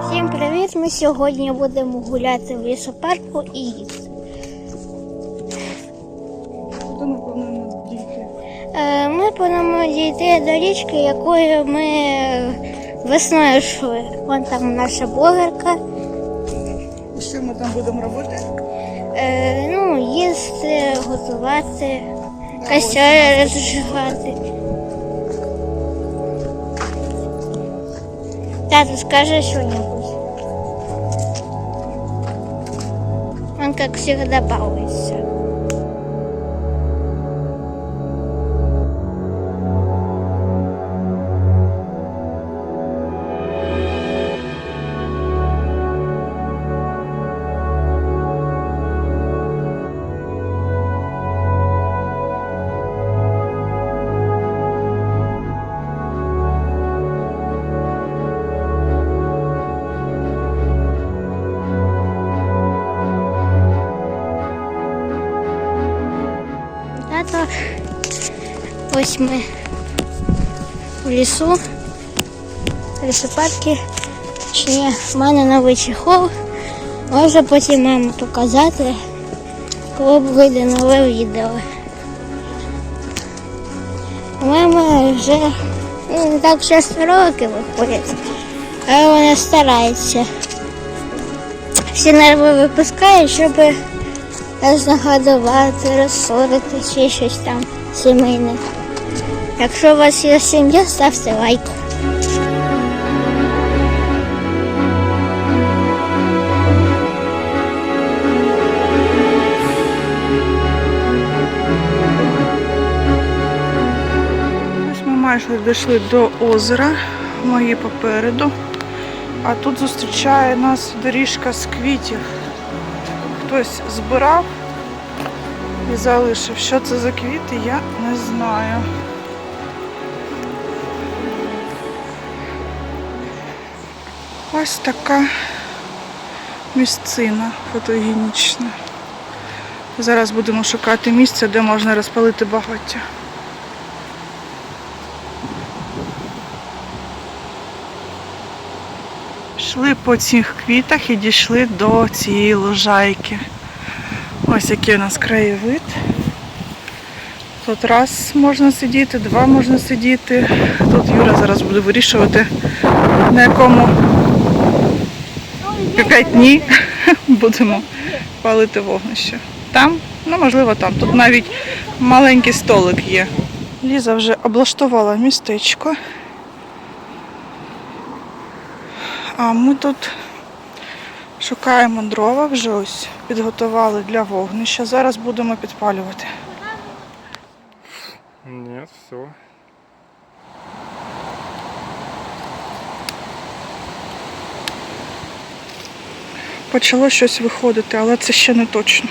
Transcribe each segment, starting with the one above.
Всім привіт! Ми сьогодні будемо гуляти в лісопарку і їсти. Ми плануємо дійти? Е, Ми плануємо дійти до річки, якою ми весною йшли. Вон там наша блогерка. Що ми там будемо робити? Е, Ну, їсти, готувати, костер розжигати. Тато, скажи что-нибудь. Он, как всегда, балуется. Ось ми в лісу, в лісопаркі. Точніше, в мене новий чехол. Можу потім мамі показати, коли вийде нове відео. У мами вже ну, не так часто ролики виходять, але вона старається. Всі нерви випускає, щоб знагадувати, розсорити чи щось там сімейне. Якщо у вас є сім'я, ставте лайк. Ось ми майже дійшли до озера, мої попереду. А тут зустрічає нас доріжка з квітів. Хтось збирав і залишив. Що це за квіти, я не знаю. Ось така місцина фотогенічна. Зараз будемо шукати місце, де можна розпалити багаття. Йшли по цих квітах і дійшли до цієї лужайки. Ось який у нас краєвид. Тут раз можна сидіти, два можна сидіти. Тут Юра зараз буде вирішувати, на якому пікатні будемо палити вогнище. Там, ну можливо там. Тут навіть маленький столик є. Ліза вже облаштувала містечко. А ми тут шукаємо дрова, вже ось підготували для вогнища. Зараз будемо підпалювати. Нет, все. Почало щось виходити, але це ще не точно.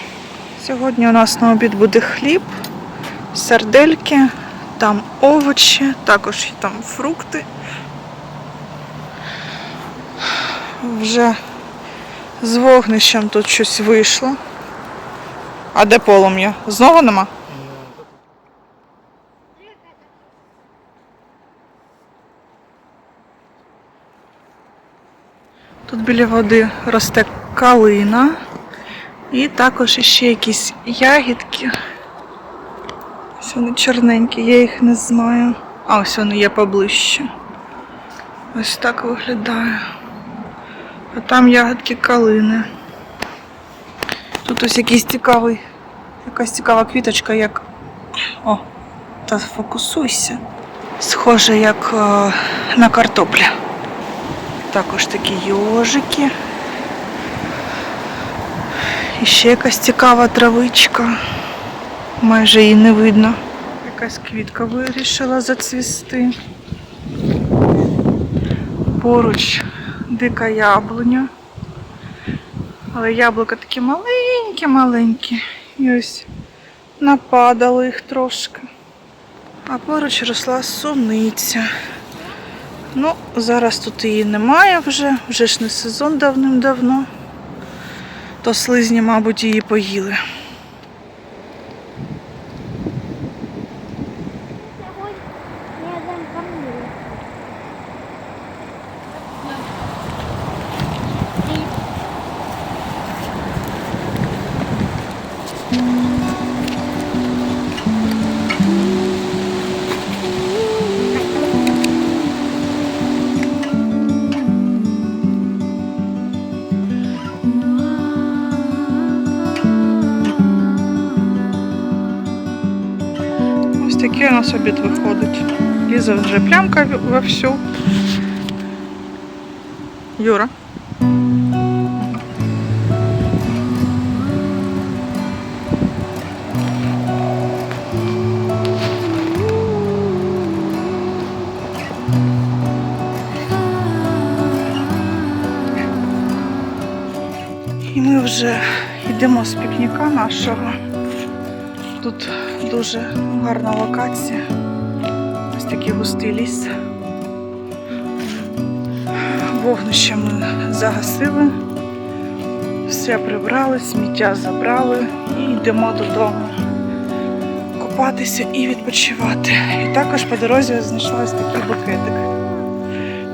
Сьогодні у нас на обід буде хліб, сардельки, там овочі, також і там фрукти. Вже з вогнищем тут щось вийшло. А де полум'я? Знову нема? Тут біля води росте калина. І також іще якісь ягідки. Ось вони чорненькі, я їх не знаю. А ось вони є поближче. Ось так виглядає. А там ягодки калини. Тут ось якийсь цікавий, якась цікава квіточка, як. О, та фокусуйся. Схоже, як е, на картопля. Також такі йожики. І ще якась цікава травичка. Майже її не видно. Якась квітка вирішила зацвісти. Поруч дика яблуня. Але яблука такі маленькі-маленькі. І ось нападало їх трошки. А поруч росла суниця. Ну, зараз тут її немає вже, вже ж не сезон давним-давно. То слизні, мабуть, її поїли. У нас обід виходить. Ліза вже плямка вовсю. Юра. І ми вже йдемо з пікніка нашого. Тут дуже гарна локація. Ось такий густий ліс. Вогнище ми загасили, все прибрали, сміття забрали і йдемо додому купатися і відпочивати. І також по дорозі я знайшла такий букетик.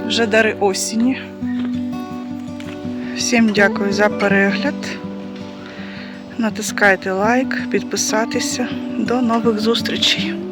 Вже дари осені. Всім дякую за перегляд. Натискайте лайк, підписатися. До нових зустрічей!